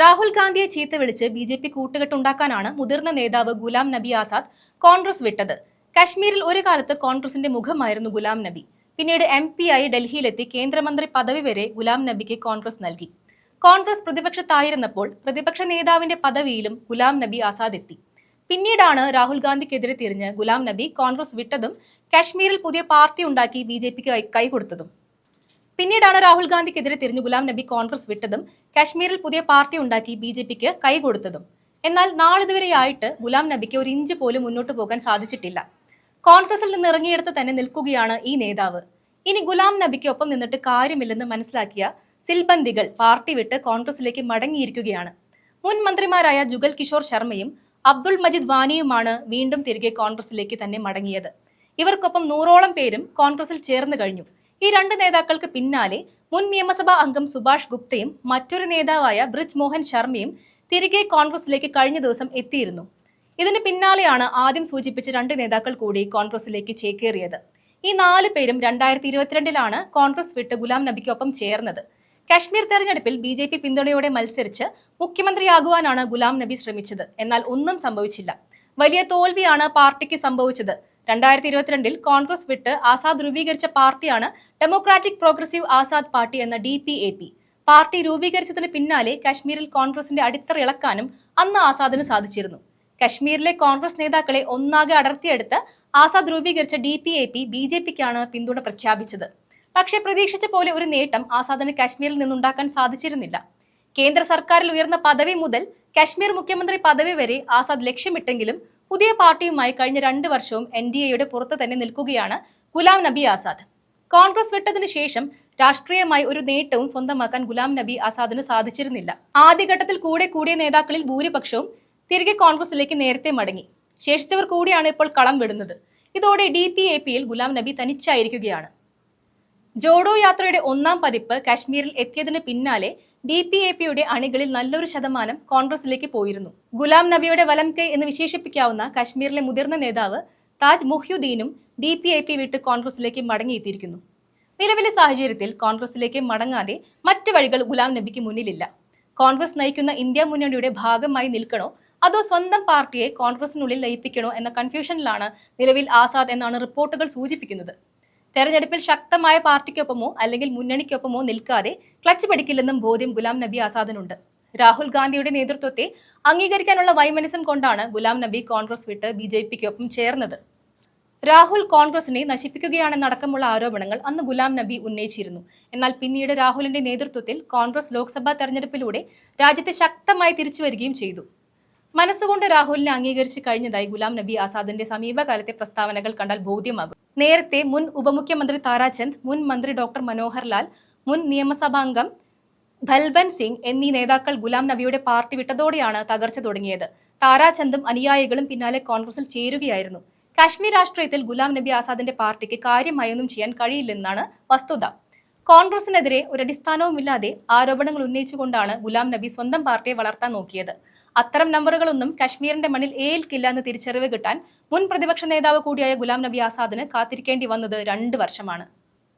രാഹുൽ ഗാന്ധിയെ ചീത്ത വിളിച്ച് ബി ജെ പി കൂട്ടുകെട്ടുണ്ടാക്കാനാണ് മുതിർന്ന നേതാവ് ഗുലാം നബി ആസാദ് കോൺഗ്രസ് വിട്ടത്. കശ്മീരിൽ ഒരു കാലത്ത് കോൺഗ്രസിന്റെ മുഖമായിരുന്നു ഗുലാം നബി. പിന്നീട് എം പി ആയി ഡൽഹിയിലെത്തി കേന്ദ്രമന്ത്രി പദവി വരെ ഗുലാം നബിക്ക് കോൺഗ്രസ് നൽകി. കോൺഗ്രസ് പ്രതിപക്ഷത്തായിരുന്നപ്പോൾ പ്രതിപക്ഷ നേതാവിന്റെ പദവിയിലും ഗുലാം നബി ആസാദ് എത്തി. പിന്നീടാണ് രാഹുൽ ഗാന്ധിക്കെതിരെ തിരിഞ്ഞ് ഗുലാം നബി കോൺഗ്രസ് വിട്ടതും കശ്മീരിൽ പുതിയ പാർട്ടി ഉണ്ടാക്കി ബി ജെ പിക്ക് കൈകൊടുത്തതും. പിന്നീടാണ് രാഹുൽ ഗാന്ധിക്കെതിരെ തിരിഞ്ഞു ഗുലാം നബി കോൺഗ്രസ് വിട്ടതും കാശ്മീരിൽ പുതിയ പാർട്ടി ഉണ്ടാക്കി ബി ജെ പിക്ക് കൈകൊടുത്തതും. എന്നാൽ നാളിതുവരെയായിട്ട് ഗുലാം നബിക്ക് ഒരു ഇഞ്ച് പോലും മുന്നോട്ട് പോകാൻ സാധിച്ചിട്ടില്ല. കോൺഗ്രസിൽ നിന്ന് ഇറങ്ങിയെടുത്ത് തന്നെ നിൽക്കുകയാണ് ഈ നേതാവ്. ഇനി ഗുലാം നബിക്ക് ഒപ്പം നിന്നിട്ട് കാര്യമില്ലെന്ന് മനസ്സിലാക്കിയ സിൽബന്ദികൾ പാർട്ടി വിട്ട് കോൺഗ്രസിലേക്ക് മടങ്ങിയിരിക്കുകയാണ്. മുൻ മന്ത്രിമാരായ ജുഗൽ കിഷോർ ശർമ്മയും അബ്ദുൾ മജിദ് വാനിയുമാണ് വീണ്ടും തിരികെ കോൺഗ്രസിലേക്ക് തന്നെ മടങ്ങിയത്. ഇവർക്കൊപ്പം നൂറോളം പേരും കോൺഗ്രസിൽ ചേർന്ന് കഴിഞ്ഞു. ഈ രണ്ട് നേതാക്കൾക്ക് പിന്നാലെ മുൻ നിയമസഭാ അംഗം സുഭാഷ് ഗുപ്തയും മറ്റൊരു നേതാവായ ബ്രിജ് മോഹൻ ശർമ്മയും തിരികെ കോൺഗ്രസിലേക്ക് കഴിഞ്ഞ ദിവസം എത്തിയിരുന്നു. ഇതിന് പിന്നാലെയാണ് ആദ്യം സൂചിപ്പിച്ച രണ്ട് നേതാക്കൾ കൂടി കോൺഗ്രസിലേക്ക് ചേക്കേറിയത്. ഈ നാല് പേരും രണ്ടായിരത്തി ഇരുപത്തിരണ്ടിലാണ് കോൺഗ്രസ് വിട്ട് ഗുലാം നബിക്കൊപ്പം ചേർന്നത്. കാശ്മീർ തെരഞ്ഞെടുപ്പിൽ ബി ജെ പി പിന്തുണയോടെ മത്സരിച്ച് മുഖ്യമന്ത്രിയാകുവാനാണ് ഗുലാം നബി ശ്രമിച്ചത്. എന്നാൽ ഒന്നും സംഭവിച്ചില്ല. വലിയ തോൽവിയാണ് പാർട്ടിക്ക് സംഭവിച്ചത്. രണ്ടായിരത്തി ഇരുപത്തിരണ്ടിൽ കോൺഗ്രസ് വിട്ട് ആസാദ് രൂപീകരിച്ച പാർട്ടിയാണ് ഡെമോക്രാറ്റിക് പ്രോഗ്രസീവ് ആസാദ് പാർട്ടി എന്ന D P A P. Party രൂപീകരിച്ചതിന് പിന്നാലെ കശ്മീരിൽ കോൺഗ്രസിന്റെ അടിത്തറ ഇളക്കാനും അന്ന് ആസാദിന് സാധിച്ചിരുന്നു. കശ്മീരിലെ കോൺഗ്രസ് നേതാക്കളെ ഒന്നാകെ അടർത്തിയെടുത്ത് ആസാദ് രൂപീകരിച്ച D P A P B J പിക്കാണ് പിന്തുണ പ്രഖ്യാപിച്ചത്. പക്ഷേ പ്രതീക്ഷിച്ച പോലെ ഒരു നേട്ടം ആസാദിന് കശ്മീരിൽ നിന്നുണ്ടാക്കാൻ സാധിച്ചിരുന്നില്ല. കേന്ദ്ര സർക്കാരിൽ ഉയർന്ന പദവി മുതൽ കശ്മീർ മുഖ്യമന്ത്രി പദവി വരെ ആസാദ് ലക്ഷ്യമിട്ടെങ്കിലും പുതിയ പാർട്ടിയുമായി കഴിഞ്ഞ രണ്ട് വർഷവും എൻ ഡി എയുടെ പുറത്ത് തന്നെ നിൽക്കുകയാണ് ഗുലാം നബി ആസാദ്. കോൺഗ്രസ് വിട്ടതിനു ശേഷം രാഷ്ട്രീയമായി ഒരു നേട്ടവും സ്വന്തമാക്കാൻ ഗുലാം നബി ആസാദിന് സാധിച്ചിരുന്നില്ല. ആദ്യഘട്ടത്തിൽ കൂടെ കൂടിയ നേതാക്കളിൽ ഭൂരിപക്ഷവും തിരികെ കോൺഗ്രസിലേക്ക് നേരത്തെ മടങ്ങി. ശേഷിച്ചവർ കൂടിയാണ് ഇപ്പോൾ കളം വിടുന്നത്. ഇതോടെ ഡി പി എ പിയിൽ ഗുലാം നബി തനിച്ചായിരിക്കുകയാണ്. ജോഡോ യാത്രയുടെ ഒന്നാം പതിപ്പ് കാശ്മീരിൽ എത്തിയതിന് പിന്നാലെ ഡി പി എ പിയുടെ അണികളിൽ നല്ലൊരു ശതമാനം കോൺഗ്രസിലേക്ക് പോയിരുന്നു. ഗുലാം നബിയുടെ വലം കൈ എന്ന് വിശേഷിപ്പിക്കാവുന്ന കശ്മീരിലെ മുതിർന്ന നേതാവ് താജ് മുഹ്യുദ്ദീനും ഡി പി എ പി വിട്ട് കോൺഗ്രസിലേക്ക് മടങ്ങിയെത്തിയിരിക്കുന്നു. നിലവിലെ സാഹചര്യത്തിൽ കോൺഗ്രസിലേക്ക് മടങ്ങാതെ മറ്റു വഴികൾ ഗുലാം നബിക്ക് മുന്നിലില്ല. കോൺഗ്രസ് നയിക്കുന്ന ഇന്ത്യ മുന്നണിയുടെ ഭാഗമായി നിൽക്കണോ? അതോ സ്വന്തം പാർട്ടിയെ കോൺഗ്രസിനുള്ളിൽ ലയിപ്പിക്കണോ എന്ന കൺഫ്യൂഷനിലാണ് നിലവിൽ ആസാദ് എന്നാണ് റിപ്പോർട്ടുകൾ സൂചിപ്പിക്കുന്നത്. തെരഞ്ഞെടുപ്പിൽ ശക്തമായ പാർട്ടിക്കൊപ്പമോ അല്ലെങ്കിൽ മുന്നണിക്കൊപ്പമോ നിൽക്കാതെ ക്ലച്ച് പിടിക്കില്ലെന്നും ബോധ്യം ഗുലാം നബി ആസാദിനുണ്ട്. രാഹുൽ ഗാന്ധിയുടെ നേതൃത്വത്തെ അംഗീകരിക്കാനുള്ള വൈമനസ്യം കൊണ്ടാണ് ഗുലാം നബി കോൺഗ്രസ് വിട്ട് ബി ജെ പിക്കൊപ്പം ചേർന്നത്. രാഹുൽ കോൺഗ്രസിനെ നശിപ്പിക്കുകയാണെന്നടക്കമുള്ള ആരോപണങ്ങൾ അന്ന് ഗുലാം നബി ഉന്നയിച്ചിരുന്നു. എന്നാൽ പിന്നീട് രാഹുലിന്റെ നേതൃത്വത്തിൽ കോൺഗ്രസ് ലോക്സഭാ തെരഞ്ഞെടുപ്പിലൂടെ രാജ്യത്തെ ശക്തമായി തിരിച്ചു വരികയും ചെയ്തു. മനസ്സുകൊണ്ട് രാഹുലിനെ അംഗീകരിച്ച് കഴിഞ്ഞതായി ഗുലാം നബി ആസാദിന്റെ സമീപകാലത്തെ പ്രസ്താവനകൾ കണ്ടാൽ ബോധ്യമാകും. നേരത്തെ മുൻ ഉപമുഖ്യമന്ത്രി താരാചന്ദ് മുൻ മന്ത്രി ഡോക്ടർ മനോഹർ ലാൽ മുൻ നിയമസഭാംഗം ഭൽബൻ സിംഗ് എന്നീ നേതാക്കൾ ഗുലാം നബിയുടെ പാർട്ടി വിട്ടതോടെയാണ് തകർച്ച തുടങ്ങിയത്. താരാചന്ദും അനുയായികളും പിന്നാലെ കോൺഗ്രസിൽ ചേരുകയായിരുന്നു. കാശ്മീർ രാഷ്ട്രീയത്തിൽ ഗുലാം നബി ആസാദിന്റെ പാർട്ടിക്ക് കാര്യമായൊന്നും ചെയ്യാൻ കഴിയില്ലെന്നാണ് വസ്തുത. കോൺഗ്രസിനെതിരെ ഒരടിസ്ഥാനവുമില്ലാതെ ആരോപണങ്ങൾ ഉന്നയിച്ചുകൊണ്ടാണ് ഗുലാം നബി സ്വന്തം പാർട്ടിയെ വളർത്താൻ നോക്കിയത്. അത്തരം നമ്പറുകളൊന്നും കശ്മീരിന്റെ മണ്ണിൽ ഏൽക്കില്ല എന്ന് തിരിച്ചറിവ് കിട്ടാൻ മുൻ പ്രതിപക്ഷ നേതാവ് കൂടിയായ ഗുലാം നബി ആസാദിന് കാത്തിരിക്കേണ്ടി വന്നത് രണ്ട് വർഷമാണ്.